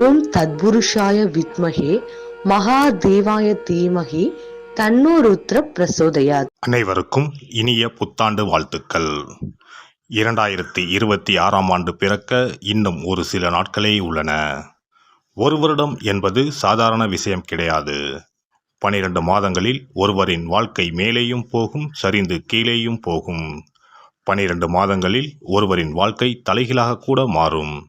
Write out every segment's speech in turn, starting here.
ஓம் தத்புருஷாய வித்மகே மகாதேவாய தீமகி தன்னோருத்ர பிரசோதயாத். அனைவருக்கும் இனிய புத்தாண்டு வாழ்த்துக்கள். இரண்டாயிரத்தி இருபத்தி ஆறாம் ஆண்டு பிறக்க இன்னும் ஒரு சில நாட்களே உள்ளன. ஒரு வருடம் என்பது சாதாரண விஷயம் கிடையாது. பனிரெண்டு மாதங்களில் ஒருவரின் வாழ்க்கை மேலேயும் போகும் சரிந்து கீழேயும் போகும். பனிரெண்டு மாதங்களில் ஒருவரின் வாழ்க்கை தலைகீழாக கூட மாறும்.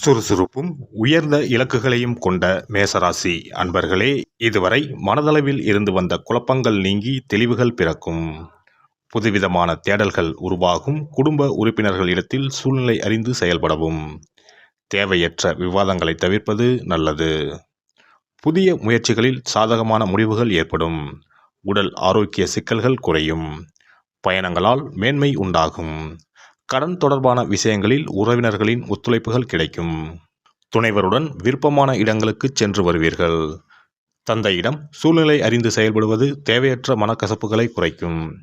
சுறுசுறுப்பும் உயர்ந்த இலக்குகளையும் கொண்ட மேசராசி அன்பர்களே இதுவரை மனதளவில் இருந்து வந்த குழப்பங்கள் நீங்கி தெளிவுகள் பிறக்கும். புதுவிதமான தேடல்கள் உருவாகும். குடும்ப உறுப்பினர்களிடத்தில் சூழ்நிலை அறிந்து செயல்படவும். தேவையற்ற விவாதங்களை தவிர்ப்பது நல்லது. புதிய முயற்சிகளில் சாதகமான முடிவுகள் ஏற்படும். உடல் ஆரோக்கிய சிக்கல்கள் குறையும். பயணங்களால் மேன்மை உண்டாகும். கடன் தொடர்பான விஷயங்களில் உறவினர்களின் ஒத்துழைப்புகள் கிடைக்கும். துணைவருடன் விருப்பமான இடங்களுக்கு சென்று வருவீர்கள். தந்தையிடம் சூழ்நிலை அறிந்து செயல்படுவது தேவையற்ற மனக்கசப்புகளை குறைக்கும்.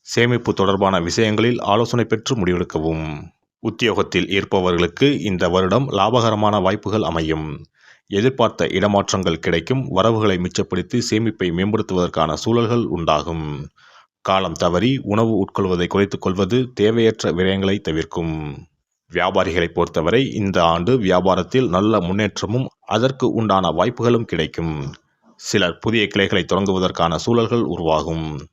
சேமிப்பு தொடர்பான விஷயங்களில் ஆலோசனை பெற்று முடிவெடுக்கவும். உத்தியோகத்தில் இருப்பவர்களுக்கு இந்த வருடம் லாபகரமான வாய்ப்புகள் அமையும். எதிர்பார்த்த இடமாற்றங்கள் கிடைக்கும். வரவுகளை மிச்சப்படுத்தி சேமிப்பை மேம்படுத்துவதற்கான சூழல்கள் உண்டாகும். காலம் தவறி உணவு உட்கொள்வதை குறைத்துக் கொள்வது தேவையற்ற விரயங்களை தவிர்க்கும். வியாபாரிகளை பொறுத்தவரை இந்த ஆண்டு வியாபாரத்தில் நல்ல முன்னேற்றமும் அதற்கு உண்டான வாய்ப்புகளும் கிடைக்கும். சிலர் புதிய கிளைகளை தொடங்குவதற்கான சூழல்கள் உருவாகும்.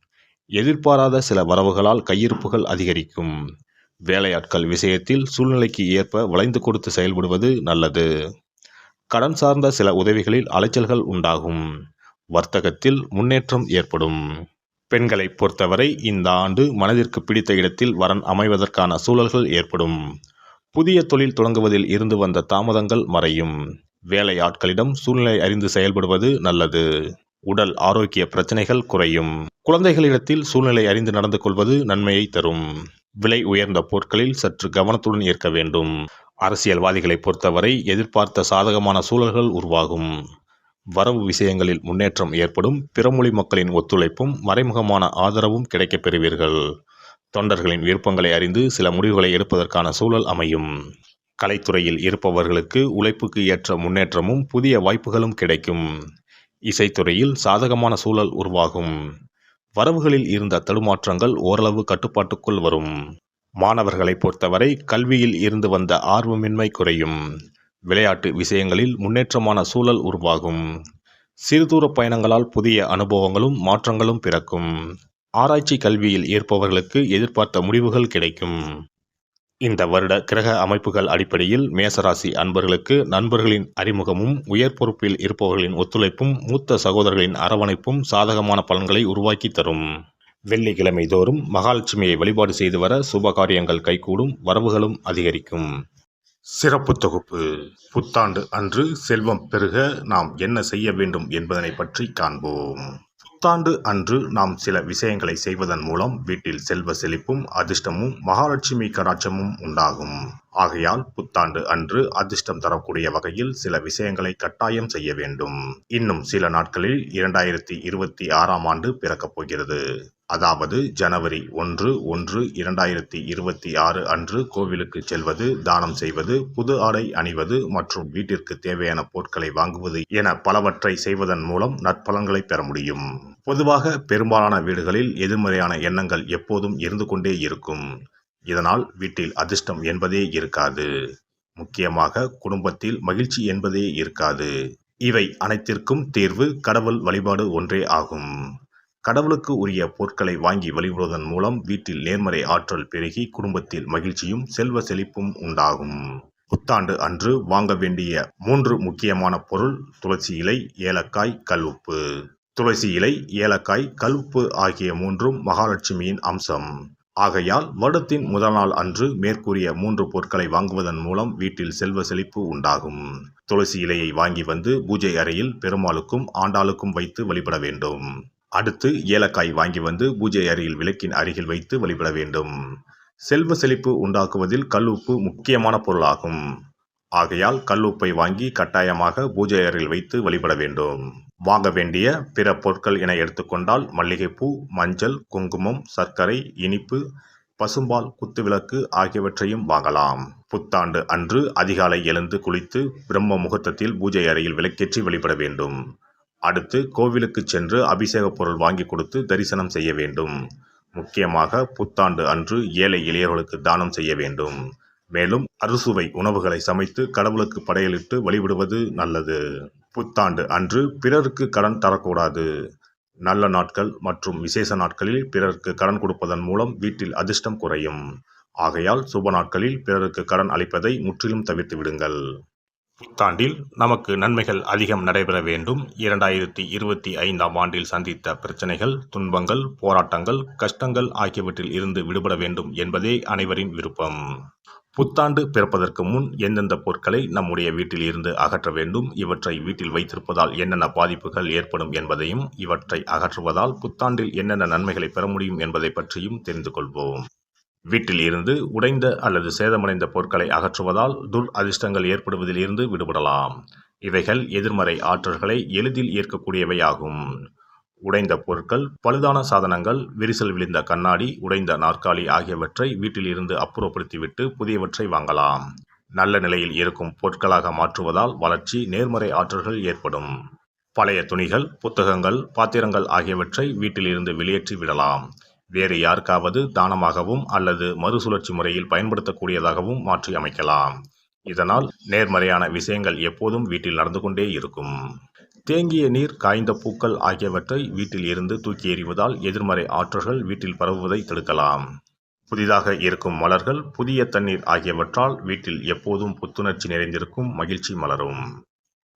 எதிர்பாராத சில வரவுகளால் கையிருப்புகள் அதிகரிக்கும். வேலையாட்கள் விஷயத்தில் சூழ்நிலைக்கு ஏற்ப வளைந்து கொடுத்து செயல்படுவது நல்லது. கடன் சார்ந்த சில உதவிகளில் அலைச்சல்கள் உண்டாகும். வர்த்தகத்தில் முன்னேற்றம் ஏற்படும். பெண்களை பொறுத்தவரை இந்த ஆண்டு மனதிற்கு பிடித்த இடத்தில் வரன் அமைவதற்கான சூழல்கள் ஏற்படும். புதிய தொழில் தொடங்குவதில் இருந்து வந்த தாமதங்கள் மறையும். வேலை ஆட்களிடம் சூழ்நிலை அறிந்து செயல்படுவது நல்லது. உடல் ஆரோக்கிய பிரச்சனைகள் குறையும். குழந்தைகளிடத்தில் சூழ்நிலை அறிந்து நடந்து கொள்வது நன்மையை தரும். விலை உயர்ந்த பொருட்களில் சற்று கவனத்துடன் இருக்க வேண்டும். அரசியல்வாதிகளை பொறுத்தவரை எதிர்பார்த்த சாதகமான சூழல்கள் உருவாகும். வரவு விஷயங்களில் முன்னேற்றம் ஏற்படும் பிறமொழி மக்களின் ஒத்துழைப்பும் மறைமுகமான ஆதரவும் கிடைக்கப் பெறுவீர்கள். தொண்டர்களின் விருப்பங்களை அறிந்து சில முடிவுகளை எடுப்பதற்கான சூழல் அமையும். கலைத்துறையில் இருப்பவர்களுக்கு உழைப்புக்கு ஏற்ற முன்னேற்றமும் புதிய வாய்ப்புகளும் கிடைக்கும். இசைத்துறையில் சாதகமான சூழல் உருவாகும். வரவுகளில் இருந்த தடுமாற்றங்கள் ஓரளவு கட்டுப்பாட்டுக்குள் வரும். மாணவர்களை பொறுத்தவரை கல்வியில் இருந்து வந்த ஆர்வமின்மை குறையும். விளையாட்டு விஷயங்களில் முன்னேற்றமான சூழல் உருவாகும். சிறுதூர பயணங்களால் புதிய அனுபவங்களும் மாற்றங்களும் பிறக்கும். ஆராய்ச்சி கல்வியில் ஏற்பவர்களுக்கு எதிர்பார்த்த முடிவுகள் கிடைக்கும். இந்த வருட கிரக அமைப்புகள் அடிப்படையில் மேசராசி அன்பர்களுக்கு நண்பர்களின் அறிமுகமும் உயர் பொறுப்பில் இருப்பவர்களின் ஒத்துழைப்பும் மூத்த சகோதரர்களின் அரவணைப்பும் சாதகமான பலன்களை உருவாக்கி தரும். வெள்ளிக்கிழமை தோறும் மகாலட்சுமியை வழிபாடு செய்து வர சுப காரியங்கள் கைகூடும் வரவுகளும் அதிகரிக்கும். சிறப்பு தொகுப்பு. புத்தாண்டு அன்று செல்வம் பெருக நாம் என்ன செய்ய வேண்டும் என்பதனை பற்றி காண்போம். புத்தாண்டு அன்று நாம் சில விஷயங்களை செய்வதன் மூலம் வீட்டில் செல்வ செழிப்பும் அதிர்ஷ்டமும் மகாலட்சுமி கடாட்சமும் உண்டாகும். ஆகையால் புத்தாண்டு அன்று அதிர்ஷ்டம் தரக்கூடிய வகையில் சில விஷயங்களை கட்டாயம் செய்ய வேண்டும். இன்னும் சில நாட்களில் இரண்டாயிரத்தி இருபத்தி ஆறாம் ஆண்டு பிறக்கப் போகிறது. அதாவது ஜனவரி ஒன்று ஒன்று இரண்டாயிரத்தி இருபத்தி ஆறு அன்று கோவிலுக்கு செல்வது தானம் செய்வது புது ஆடை அணிவது மற்றும் வீட்டிற்கு தேவையான பொருட்களை வாங்குவது என பலவற்றை செய்வதன் மூலம் நற்பலன்களை பெற முடியும். பொதுவாக பெரும்பாலான வீடுகளில் எதிர்மறையான எண்ணங்கள் எப்போதும் இருந்து கொண்டே இருக்கும். இதனால் வீட்டில் அதிர்ஷ்டம் என்பதே இருக்காது. முக்கியமாக குடும்பத்தில் மகிழ்ச்சி என்பதே இருக்காது. இவை அனைத்திற்கும் தீர்வு கடவுள் வழிபாடு ஒன்றே ஆகும். கடவுளுக்கு உரிய பொருட்களை வாங்கி வழிபடுவதன் மூலம் வீட்டில் நேர்மறை ஆற்றல் பெருகி குடும்பத்தில் மகிழ்ச்சியும் செல்வ செழிப்பும் உண்டாகும். புத்தாண்டு அன்று வாங்க வேண்டிய மூன்று முக்கியமான பொருள் துளசி இலை ஏலக்காய் கல்வுப்பு துளசி இலை ஏலக்காய் கல்வுப்பு ஆகிய மூன்றும் மகாலட்சுமியின் அம்சம். ஆகையால் வருடத்தின் முதல் நாள் அன்று மேற்கூறிய மூன்று பொருட்களை வாங்குவதன் மூலம் வீட்டில் செல்வ செழிப்பு உண்டாகும். துளசி இலையை வாங்கி வந்து பூஜை அறையில் பெருமாளுக்கும் ஆண்டாளுக்கும் வைத்து வழிபட வேண்டும். அடுத்து ஏலக்காய் வாங்கி வந்து பூஜை அறையில் விளக்கின் அருகில் வைத்து வழிபட வேண்டும். செல்வ செழிப்பு உண்டாக்குவதில் கல்லுப்பு முக்கியமான பொருளாகும். ஆகையால் கல்லுப்பை வாங்கி கட்டாயமாக பூஜை அறையில் வைத்து வழிபட வேண்டும். வாங்க வேண்டிய பிற பொருட்கள் என எடுத்துக்கொண்டால் மல்லிகைப்பூ மஞ்சள் குங்குமம் சர்க்கரை இனிப்பு பசும்பால் குத்துவிளக்கு ஆகியவற்றையும் வாங்கலாம். புத்தாண்டு அன்று அதிகாலை எழுந்து குளித்து பிரம்ம முகூர்த்தத்தில் பூஜை அறையில் விளக்கேற்றி வழிபட வேண்டும். அடுத்து கோவிலுக்கு சென்று அபிஷேக பொருள் வாங்கி கொடுத்து தரிசனம் செய்ய வேண்டும். முக்கியமாக புத்தாண்டு அன்று ஏழை எளியவர்களுக்கு தானம் செய்ய வேண்டும். மேலும் அறுசுவை உணவுகளை சமைத்து கடவுளுக்கு படையலிட்டு வழிபடுவது நல்லது. புத்தாண்டு அன்று பிறருக்கு கடன் தரக்கூடாது. நல்ல நாட்கள் மற்றும் விசேஷ நாட்களில் பிறருக்கு கடன் கொடுப்பதன் மூலம் வீட்டில் அதிர்ஷ்டம் குறையும். ஆகையால் சுப நாட்களில் பிறருக்கு கடன் அளிப்பதை முற்றிலும் தவிர்த்து விடுங்கள். புத்தாண்டில் நமக்கு நன்மைகள் அதிகம் நடைபெற வேண்டும். இரண்டாயிரத்தி இருபத்தி ஐந்தாம் ஆண்டில் சந்தித்த பிரச்சனைகள் துன்பங்கள் போராட்டங்கள் கஷ்டங்கள் ஆகியவற்றில் இருந்து விடுபட வேண்டும் என்பதே அனைவரின் விருப்பம். புத்தாண்டு பிறப்பதற்கு முன் எந்தெந்த பொருட்களை நம்முடைய வீட்டில் இருந்து அகற்ற வேண்டும் இவற்றை வீட்டில் வைத்திருப்பதால் என்னென்ன பாதிப்புகள் ஏற்படும் என்பதையும் இவற்றை அகற்றுவதால் புத்தாண்டில் என்னென்ன நன்மைகளை பெற முடியும் என்பதை பற்றியும் தெரிந்து கொள்வோம். வீட்டில் இருந்து உடைந்த அல்லது சேதமடைந்த பொருட்களை அகற்றுவதால் துர் அதிர்ஷ்டங்கள் ஏற்படுவதில் இருந்து விடுபடலாம். இவைகள் எதிர்மறை ஆற்றல்களை எளிதில் ஏற்கக்கூடியவையாகும் உடைந்த பொருட்கள் பழுதான சாதனங்கள் விரிசல் விழுந்த கண்ணாடி உடைந்த நாற்காலி ஆகியவற்றை வீட்டில் இருந்து அப்புறப்படுத்திவிட்டு புதியவற்றை வாங்கலாம். நல்ல நிலையில் இருக்கும் பொருட்களாக மாற்றுவதால் வளர்ச்சி நேர்மறை ஆற்றல்கள் ஏற்படும். பழைய துணிகள் புத்தகங்கள் பாத்திரங்கள் ஆகியவற்றை வீட்டில் இருந்து வெளியேற்றி விடலாம். வேறு யாருக்காவது தானமாகவும் அல்லது மறுசுழற்சி முறையில் பயன்படுத்தக்கூடியதாகவும் மாற்றி அமைக்கலாம். இதனால் நேர்மறையான விஷயங்கள் எப்போதும் வீட்டில் நடந்து கொண்டே இருக்கும். தேங்கிய நீர் காய்ந்த பூக்கள் ஆகியவற்றை வீட்டில் இருந்து தூக்கி எறிவதால் எதிர்மறை ஆற்றல்கள் வீட்டில் பரவுவதை தடுக்கலாம். புதிதாக இருக்கும் மலர்கள் புதிய தண்ணீர் ஆகியவற்றால் வீட்டில் எப்போதும் புத்துணர்ச்சி நிறைந்திருக்கும் மகிழ்ச்சி மலரும்.